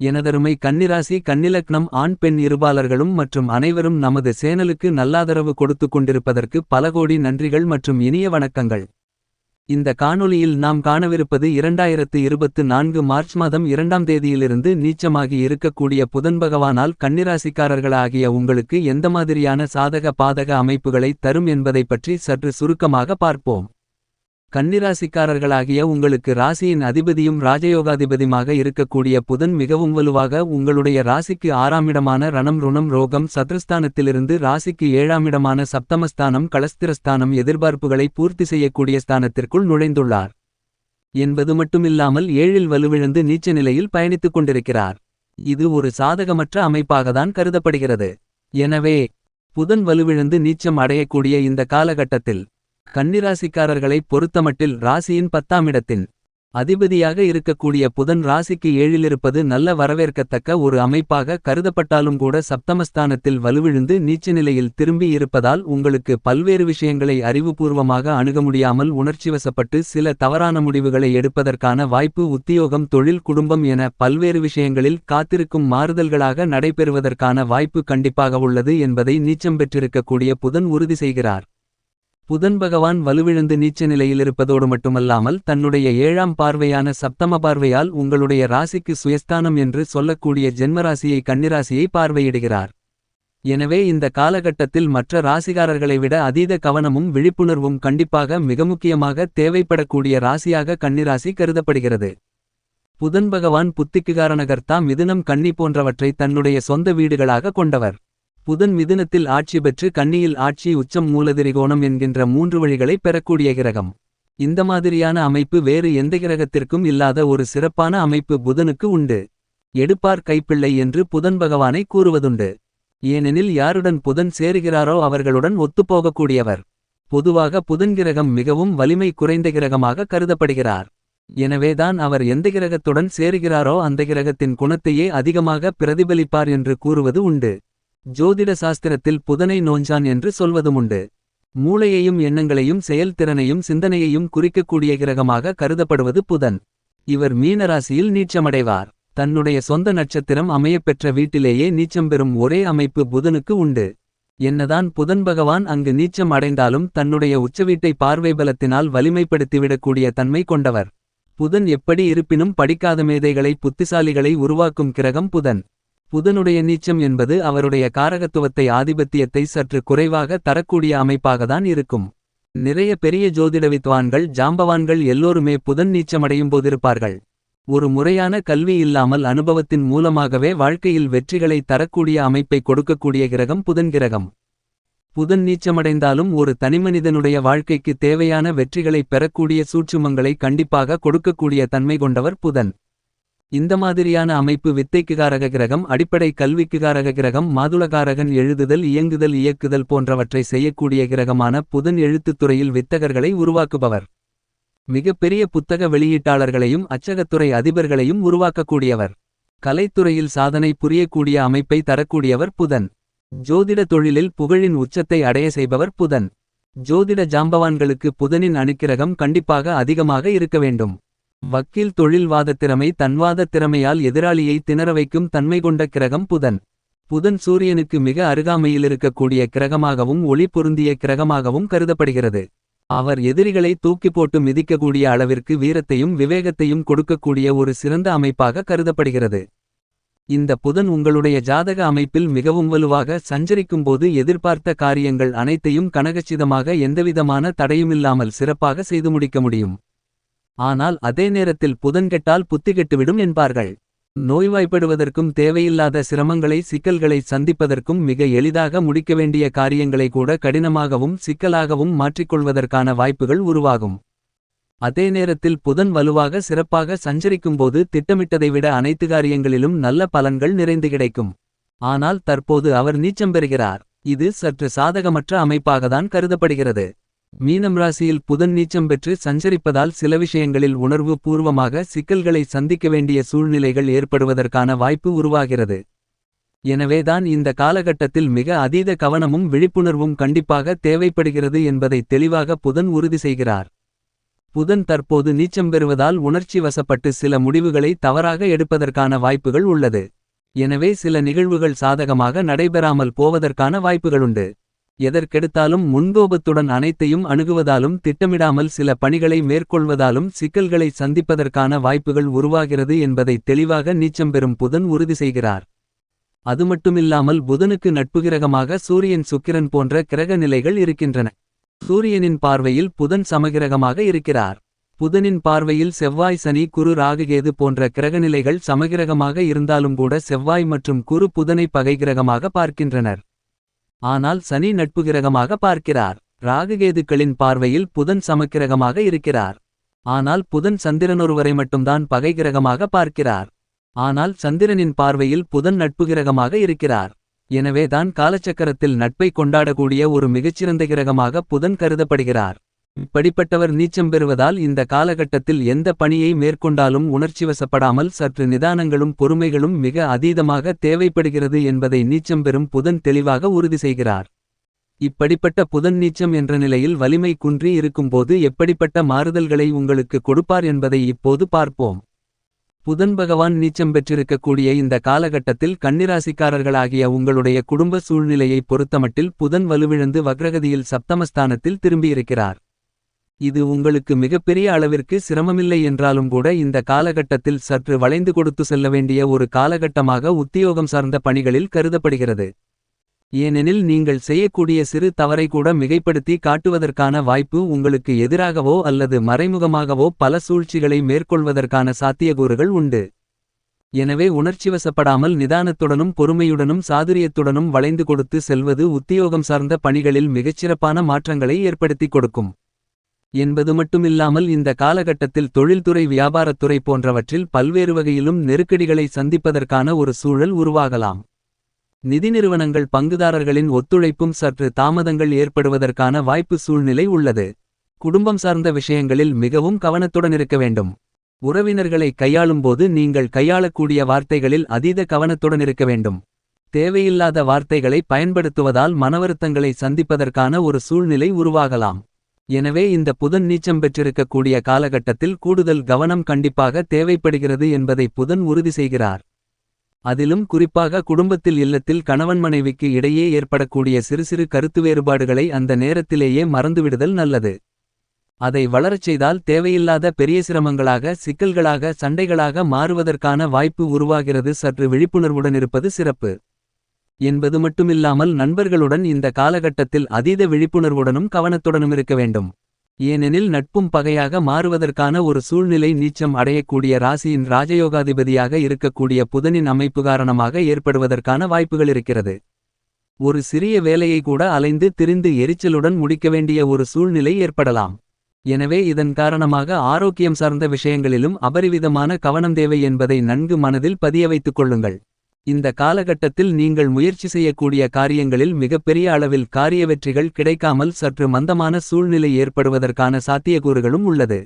எனதருமை கன்னிராசி கன்னிலக்னம் ஆண் பெண் இருபாலர்களும் மற்றும் அனைவரும் நமது சேனலுக்கு நல்லாதரவு கொடுத்து கொண்டிருப்பதற்கு பல கோடி நன்றிகள் மற்றும் இனிய வணக்கங்கள். இந்த காணொளியில் நாம் காணவிருப்பது இரண்டாயிரத்து இருபத்து நான்கு மார்ச் மாதம் இரண்டாம் தேதியிலிருந்து நீச்சமாகி இருக்கக்கூடிய புதன் பகவானால் கன்னிராசிக்காரர்களாகிய உங்களுக்கு எந்த மாதிரியான சாதக பாதக அமைப்புகளை தரும் என்பதை பற்றி சற்று சுருக்கமாக பார்ப்போம். கன்னிராசிக்காரர்களாகிய உங்களுக்கு ராசியின் அதிபதியும் ராஜயோகாதிபதியுமாக இருக்கக்கூடிய புதன் மிகவும் வலுவாக உங்களுடைய ராசிக்கு ஆறாமிடமான ரணம் ருணம் ரோகம் சத்ருஸ்தானத்திலிருந்து ராசிக்கு ஏழாமிடமான சப்தமஸ்தானம் களஸ்திரஸ்தானம் எதிர்பார்ப்புகளை பூர்த்தி செய்யக்கூடிய ஸ்தானத்திற்குள் நுழைந்துள்ளார். என்பது மட்டுமில்லாமல் ஏழில் வலுவிழந்து நீச்ச நிலையில் பயணித்துக் கொண்டிருக்கிறார். இது ஒரு சாதகமற்ற அமைப்பாகத்தான் கருதப்படுகிறது. எனவே புதன் வலுவிழந்து நீச்சம் அடையக்கூடிய இந்த காலகட்டத்தில். கன்னிராசிக்காரர்களை பொறுத்தமட்டில் ராசியின் பத்தாமிடத்தின். அதிபதியாக இருக்கக்கூடிய புதன் ராசிக்கு ஏழிலிருப்பது நல்ல வரவேற்கத்தக்க ஒரு அமைப்பாக கருதப்பட்டாலும் கூட சப்தமஸ்தானத்தில் வலுவிழுந்து நீச்ச நிலையில் திரும்பி இருப்பதால் உங்களுக்கு பல்வேறு விஷயங்களை அறிவுபூர்வமாக அணுக முடியாமல் உணர்ச்சிவசப்பட்டு சில தவறான முடிவுகளை எடுப்பதற்கான வாய்ப்பு உத்தியோகம் தொழில் குடும்பம் என பல்வேறு விஷயங்களில் காத்திருக்கும் மாறுதல்களாக நடைபெறுவதற்கான வாய்ப்பு கண்டிப்பாக உள்ளது என்பதை நீச்சம் பெற்றிருக்கக்கூடிய புதன் உறுதி செய்கிறார். புதன் பகவான் வலுவிழந்து நீச்ச நிலையிலிருப்பதோடு மட்டுமல்லாமல் தன்னுடைய ஏழாம் பார்வையான சப்தம பார்வையால் உங்களுடைய ராசிக்கு சுயஸ்தானம் என்று சொல்லக்கூடிய ஜென்மராசியை கன்னிராசியை பார்வையிடுகிறார். எனவே இந்த காலகட்டத்தில் மற்ற ராசிகாரர்களை விட அதீத கவனமும் விழிப்புணர்வும் கண்டிப்பாக மிக முக்கியமாக தேவைப்படக்கூடிய ராசியாக கன்னிராசி கருதப்படுகிறது. புதன் பகவான் புத்திக்குகாரணகர்த்தா மிதுனம் கன்னி போன்றவற்றை தன்னுடைய சொந்த வீடுகளாக கொண்டவர். புதன் மிதுனத்தில் ஆட்சி பெற்று கன்னியில் ஆட்சி உச்சம் மூலதிரிகோணம் என்கின்ற மூன்று வழிகளை பெறக்கூடிய கிரகம். இந்த மாதிரியான அமைப்பு வேறு எந்த கிரகத்திற்கும் இல்லாத ஒரு சிறப்பான அமைப்பு புதனுக்கு உண்டு. எடுப்பார் கைப்பிள்ளை என்று புதன் பகவானை கூறுவதுண்டு. ஏனெனில் யாருடன் புதன் சேருகிறாரோ அவர்களுடன் ஒத்துப்போகக்கூடியவர். பொதுவாக புதன் கிரகம் மிகவும் வலிமை குறைந்த கிரகமாக கருதப்படுகிறார். எனவேதான் அவர் எந்த கிரகத்துடன் சேருகிறாரோ அந்த கிரகத்தின் குணத்தையே அதிகமாக பிரதிபலிப்பார் என்று கூறுவது உண்டு. ஜோதிட சாஸ்திரத்தில் புதனை நோஞ்சான் என்று சொல்வதுமுண்டு. மூளையையும் எண்ணங்களையும் செயல்திறனையும் சிந்தனையையும் குறிக்கக்கூடிய கிரகமாக கருதப்படுவது புதன். இவர் மீனராசியில் நீச்சமடைவார். தன்னுடைய சொந்த நட்சத்திரம் அமையப்பெற்ற வீட்டிலேயே நீச்சம் பெறும் ஒரே அமைப்பு புதனுக்கு உண்டு. என்னதான் புதன் பகவான் அங்கு நீச்சம் அடைந்தாலும் தன்னுடைய உச்சவீட்டை பார்வை பலத்தினால் வலிமைப்படுத்திவிடக்கூடிய தன்மை கொண்டவர். புதன் எப்படி இருப்பினும் படிக்காத மேதைகளை புத்திசாலிகளை உருவாக்கும் கிரகம் புதன். புதனுடைய நீச்சம் என்பது அவருடைய காரகத்துவத்தை ஆதிபத்தியத்தை சற்று குறைவாக தரக்கூடிய அமைப்பாகத்தான் இருக்கும். நிறைய பெரிய ஜோதிடவித்வான்கள் ஜாம்பவான்கள் எல்லோருமே புதன் நீச்சமடையும் போதிருப்பார்கள். ஒரு முறையான கல்வி இல்லாமல் அனுபவத்தின் மூலமாகவே வாழ்க்கையில் வெற்றிகளை தரக்கூடிய அமைப்பை கொடுக்கக்கூடிய கிரகம் புதன் கிரகம். புதன் நீச்சமடைந்தாலும் ஒரு தனிமனிதனுடைய வாழ்க்கைக்கு தேவையான வெற்றிகளை பெறக்கூடிய சூட்சுமங்களை கண்டிப்பாக கொடுக்கக்கூடிய தன்மை கொண்டவர் புதன். இந்த மாதிரியான அமைப்பு வித்தைக்குகாரக கிரகம் அடிப்படை கல்விக்குகாரக கிரகம் மாதுளகாரகன் எழுதுதல் இயங்குதல் இயக்குதல் போன்றவற்றை செய்யக்கூடிய கிரகமான புதன் எழுத்துத்துறையில் வித்தகர்களை உருவாக்குபவர். மிகப்பெரிய புத்தக வெளியீட்டாளர்களையும் அச்சகத்துறை அதிபர்களையும் உருவாக்கக்கூடியவர். கலைத்துறையில் சாதனை புரியக்கூடிய அமைப்பை தரக்கூடியவர் புதன். ஜோதிட தொழிலில் புகழின் உச்சத்தை அடைய செய்பவர் புதன். ஜோதிட ஜாம்பவான்களுக்கு புதனின் அணுக்கிரகம் கண்டிப்பாக அதிகமாக இருக்க வேண்டும். வக்கீல் தொழில்வாத திறமை தன்வாத திறமையால் எதிராளியை திணற வைக்கும் தன்மை கொண்ட கிரகம் புதன். புதன் சூரியனுக்கு மிக அருகாமையிலிருக்கக்கூடிய கிரகமாகவும் ஒளி பொருந்திய கிரகமாகவும் கருதப்படுகிறது. அவர் எதிரிகளை தூக்கி போட்டு மிதிக்கக்கூடிய அளவிற்கு வீரத்தையும் விவேகத்தையும் கொடுக்கக்கூடிய ஒரு சிறந்த அமைப்பாக கருதப்படுகிறது. இந்த புதன் உங்களுடைய ஜாதக அமைப்பில் மிகவும் வலுவாக சஞ்சரிக்கும்போது எதிர்பார்த்த காரியங்கள் அனைத்தையும் கனகச்சிதமாக எந்தவிதமான தடையுமில்லாமல் சிறப்பாக செய்து முடிக்க முடியும். ஆனால் அதே நேரத்தில் புதன்கெட்டால் புத்திகெட்டுவிடும் என்பார்கள். நோய்வாய்ப்படுவதற்கும் தேவையில்லாத சிரமங்களை சிக்கல்களை சந்திப்பதற்கும் மிக எளிதாக முடிக்க வேண்டிய காரியங்களை கூட கடினமாகவும் சிக்கலாகவும் மாற்றிக்கொள்வதற்கான வாய்ப்புகள் உருவாகும். அதே நேரத்தில் புதன் வலுவாக சிறப்பாக சஞ்சரிக்கும்போது திட்டமிட்டதை விட அனைத்து காரியங்களிலும் நல்ல பலன்கள் நிறைந்து கிடைக்கும். ஆனால் தற்போது அவர் நீச்சம் பெறுகிறார். இது சற்று சாதகமற்ற அமைப்பாகத்தான் கருதப்படுகிறது. மீனம் ராசியில் புதன் நீச்சம் பெற்று சஞ்சரிப்பதால் சில விஷயங்களில் உணர்வு பூர்வமாக சிக்கல்களை சந்திக்க வேண்டிய சூழ்நிலைகள் ஏற்படுவதற்கான வாய்ப்பு உருவாகிறது. எனவேதான் இந்த காலகட்டத்தில் மிக அதீத கவனமும் விழிப்புணர்வும் கண்டிப்பாக தேவைப்படுகிறது என்பதை தெளிவாக புதன் உறுதி செய்கிறார். புதன் தற்போது நீச்சம் பெறுவதால் உணர்ச்சி வசப்பட்டு சில முடிவுகளை தவறாக எடுப்பதற்கான வாய்ப்புகள் உள்ளது. எனவே சில நிகழ்வுகள் சாதகமாக நடைபெறாமல் போவதற்கான வாய்ப்புகளுண்டு. எதற்கெடுத்தாலும் முன்கோபத்துடன் அனைத்தையும் அணுகுவதாலும் திட்டமிடாமல் சில பணிகளை மேற்கொள்வதாலும் சிக்கல்களை சந்திப்பதற்கான வாய்ப்புகள் உருவாகிறது என்பதை தெளிவாக நீச்சம் பெறும் புதன் உறுதி செய்கிறார். அதுமட்டுமில்லாமல் புதனுக்கு நட்புகிரகமாக சூரியன் சுக்கிரன் போன்ற கிரக நிலைகள் இருக்கின்றன. சூரியனின் பார்வையில் புதன் சமகிரகமாக இருக்கிறார். புதனின் பார்வையில் செவ்வாய் சனி குரு ராகுகேது போன்ற கிரகநிலைகள் சமகிரகமாக இருந்தாலும் கூட செவ்வாய் மற்றும் குரு புதனை பகைகிரகமாக பார்க்கின்றனர். ஆனால் சனி நட்புகிரகமாக பார்க்கிறார். ராககேதுக்களின் பார்வையில் புதன் சமக்கிரகமாக இருக்கிறார். ஆனால் புதன் சந்திரனொருவரை மட்டும்தான் பகைகிரகமாக பார்க்கிறார். ஆனால் சந்திரனின் பார்வையில் புதன் நட்புகிரகமாக இருக்கிறார். எனவே தான் காலச்சக்கரத்தில் நட்பை கொண்டாடக்கூடிய ஒரு மிகச்சிறந்த கிரகமாக புதன் கருதப்படுகிறார். இப்படிப்பட்டவர் நீச்சம் பெறுவதால் இந்த காலகட்டத்தில் எந்த பணியை மேற்கொண்டாலும் உணர்ச்சிவசப்படாமல் சற்று நிதானங்களும் பொறுமைகளும் மிக அதீதமாக தேவைப்படுகிறது என்பதை நீச்சம் பெறும் புதன் தெளிவாக உறுதி செய்கிறார். இப்படிப்பட்ட புதன் நீச்சம் என்ற நிலையில் வலிமை குன்றி இருக்கும்போது எப்படிப்பட்ட மாறுதல்களை உங்களுக்கு கொடுப்பார் என்பதை இப்போது பார்ப்போம். புதன் பகவான் நீச்சம் பெற்றிருக்கக்கூடிய இந்த காலகட்டத்தில் கன்னிராசிக்காரர்களாகிய உங்களுடைய குடும்ப சூழ்நிலையை பொறுத்தமட்டில் புதன் வலுவிழந்து வக்ரகதியில் சப்தமஸ்தானத்தில் திரும்பியிருக்கிறார். இது உங்களுக்கு மிகப்பெரிய அளவிற்கு சிரமமில்லை என்றாலும் கூட இந்த காலகட்டத்தில் சற்று வளைந்து கொடுத்து செல்ல வேண்டிய ஒரு காலகட்டமாக உத்தியோகம் சார்ந்த பணிகளில் கருதப்படுகிறது. ஏனெனில் நீங்கள் செய்யக்கூடிய சிறு தவறை கூட மிகைப்படுத்தி காட்டுவதற்கான வாய்ப்பு உங்களுக்கு எதிராகவோ அல்லது மறைமுகமாகவோ பல சூழ்ச்சிகளை மேற்கொள்வதற்கான சாத்தியக்கூறுகள் உண்டு. எனவே உணர்ச்சிவசப்படாமல் நிதானத்துடனும் பொறுமையுடனும் சாதுரியத்துடனும் வளைந்து கொடுத்து செல்வது உத்தியோகம் சார்ந்த பணிகளில் மிகச்சிறப்பான மாற்றங்களை ஏற்படுத்திக் கொடுக்கும். என்பது மட்டுமில்லாமல் இந்த காலகட்டத்தில் தொழில்துறை வியாபாரத்துறை போன்றவற்றில் பல்வேறு வகையிலும் நெருக்கடிகளை சந்திப்பதற்கான ஒரு சூழல் உருவாகலாம். நிதி நிறுவனங்கள் பங்குதாரர்களின் ஒத்துழைப்பும் சற்று தாமதங்கள் ஏற்படுவதற்கான வாய்ப்பு சூழ்நிலை உள்ளது. குடும்பம் சார்ந்த விஷயங்களில் மிகவும் கவனத்துடன் இருக்க வேண்டும். உறவினர்களை கையாளும்போது நீங்கள் கையாளக்கூடிய வார்த்தைகளில் அதீத கவனத்துடன் இருக்க வேண்டும். தேவையில்லாத வார்த்தைகளை பயன்படுத்துவதால் மனவருத்தங்களை சந்திப்பதற்கான ஒரு சூழ்நிலை உருவாகலாம். எனவே இந்த புதன் நீச்சம் பெற்றிருக்கக்கூடிய காலகட்டத்தில் கூடுதல் கவனம் கண்டிப்பாக தேவைப்படுகிறது என்பதை புதன் உறுதி செய்கிறார். அதிலும் குறிப்பாக குடும்பத்தில் இல்லத்தில் கணவன் மனைவிக்கு இடையே ஏற்படக்கூடிய சிறு சிறு கருத்து வேறுபாடுகளை அந்த நேரத்திலேயே மறந்துவிடுதல் நல்லது. அதை வளரச் செய்தால் தேவையில்லாத பெரிய சிரமங்களாக சிக்கல்களாக சண்டைகளாக மாறுவதற்கான வாய்ப்பு உருவாகிறது சற்று விழிப்புணர்வுடன் இருப்பது சிறப்பு. என்பது மட்டுமில்லாமல் நண்பர்களுடன் இந்த காலகட்டத்தில் அதீத விழிப்புணர்வுடனும் கவனத்துடனும் இருக்க வேண்டும். ஏனெனில் நட்பும் பகையாக மாறுவதற்கான ஒரு சூழ்நிலை நீச்சம் அடையக்கூடிய ராசியின் ராஜயோகாதிபதியாக இருக்கக்கூடிய புதனின் அமைப்பு காரணமாக ஏற்படுவதற்கான வாய்ப்புகள் இருக்கிறது. ஒரு சிறிய வேலையை கூட அலைந்து திரிந்து எரிச்சலுடன் முடிக்க வேண்டிய ஒரு சூழ்நிலை ஏற்படலாம். எனவே இதன் காரணமாக ஆரோக்கியம் சார்ந்த விஷயங்களிலும் அபரிவிதமான கவனம் தேவை என்பதை நன்கு மனதில் பதிய வைத்துக் கொள்ளுங்கள். இந்த காலகட்டத்தில் நீங்கள் முயற்சி செய்யக்கூடிய காரியங்களில் மிகப்பெரிய அளவில் காரிய வெற்றிகள் கிடைக்காமல் சற்று மந்தமான சூழ்நிலை ஏற்படுவதற்கான சாத்தியக்கூறுகளும் உள்ளது.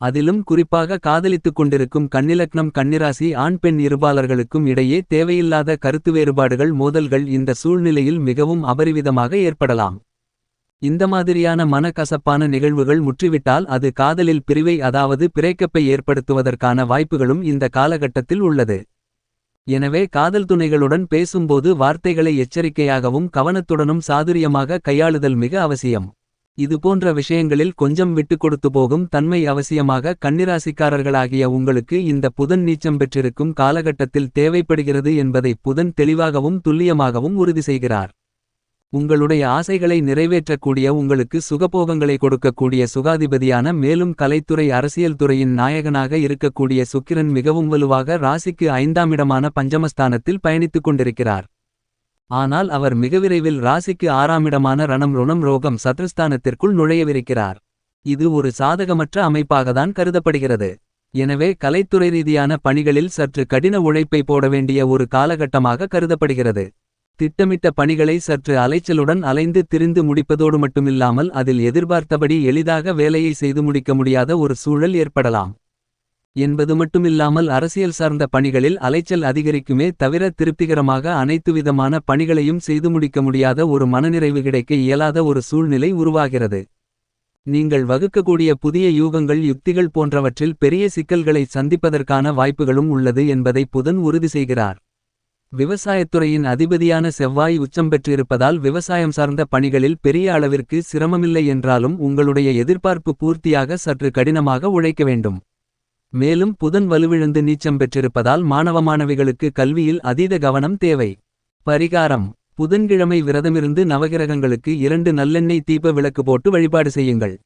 அதிலும் குறிப்பாக காதலித்துக் கொண்டிருக்கும் கன்னிலக்னம் கன்னிராசி ஆண் பெண் இருபாளர்களுக்கும் இடையே தேவையில்லாத கருத்து வேறுபாடுகள் மோதல்கள் இந்த சூழ்நிலையில் மிகவும் அபரிவிதமாக ஏற்படலாம். இந்த மாதிரியான மனக்கசப்பான நிகழ்வுகள் முற்றிவிட்டால் அது காதலில் பிரிவை அதாவது பிறைக்கப்பை ஏற்படுத்துவதற்கான வாய்ப்புகளும் இந்த காலகட்டத்தில் உள்ளது. எனவே காதல் துணைகளுடன் பேசும்போது வார்த்தைகளை எச்சரிக்கையாகவும் கவனத்துடனும் சாதுரியமாக கையாளுதல் மிக அவசியம். இதுபோன்ற விஷயங்களில் கொஞ்சம் விட்டு கொடுத்து போகும் தன்மை அவசியமாக கன்னிராசிக்காரர்களாகிய உங்களுக்கு இந்த புதன் நீச்சம் பெற்றிருக்கும் காலகட்டத்தில் தேவைப்படுகிறது என்பதை புதன் தெளிவாகவும் துல்லியமாகவும் உறுதி செய்கிறார். உங்களுடைய ஆசைகளை நிறைவேற்றக்கூடிய உங்களுக்கு சுகபோகங்களை கொடுக்கக்கூடிய சுகாதிபதியான மேலும் கலைத்துறை அரசியல் துறையின் நாயகனாக இருக்கக்கூடிய சுக்கிரன் மிகவும் வலுவாக ராசிக்கு ஐந்தாமிடமான பஞ்சமஸ்தானத்தில் பயணித்துக் கொண்டிருக்கிறார். ஆனால் அவர் மிக விரைவில் ராசிக்கு ஆறாமிடமான ரணம் ருணம் ரோகம் சத்ருஸ்தானத்திற்குள் நுழையவிருக்கிறார். இது ஒரு சாதகமற்ற அமைப்பாகத்தான் கருதப்படுகிறது. எனவே கலைத்துறை ரீதியான பணிகளில் சற்று கடின உழைப்பை போட வேண்டிய ஒரு காலகட்டமாக கருதப்படுகிறது. திட்டமிட்ட பணிகளை சற்று அலைச்சலுடன் அலைந்து திரிந்து முடிப்பதோடு மட்டுமில்லாமல் அதில் எதிர்பார்த்தபடி எளிதாக வேலையை செய்து முடிக்க முடியாத ஒரு சூழல் ஏற்படலாம். என்பது மட்டுமில்லாமல் அரசியல் சார்ந்த பணிகளில் அலைச்சல் அதிகரிக்குமே தவிர திருப்திகரமாக அனைத்து விதமான பணிகளையும் செய்து முடிக்க முடியாத ஒரு மனநிறைவு கிடைக்க இயலாத ஒரு சூழ்நிலை உருவாகிறது. நீங்கள் வகுக்கக்கூடிய புதிய யூகங்கள் யுக்திகள் போன்றவற்றில் பெரிய சிக்கல்களை சந்திப்பதற்கான வாய்ப்புகளும் உள்ளது என்பதை புதன் உறுதி செய்கிறார். விவசாயத்துறையின் அதிபதியான செவ்வாய் உச்சம் பெற்றிருப்பதால் விவசாயம் சார்ந்த பணிகளில் பெரிய அளவிற்கு சிரமமில்லை என்றாலும் உங்களுடைய எதிர்பார்ப்பு பூர்த்தியாக சற்று கடினமாக உழைக்க வேண்டும். மேலும் புதன் வலுவிழந்து நீச்சம் பெற்றிருப்பதால் மாணவ மாணவிகளுக்கு கல்வியில் அதீத கவனம் தேவை. பரிகாரம் புதன்கிழமை விரதமிருந்து நவகிரகங்களுக்கு இரண்டு நல்லெண்ணெய் தீப விளக்கு போட்டு வழிபாடு செய்யுங்கள்.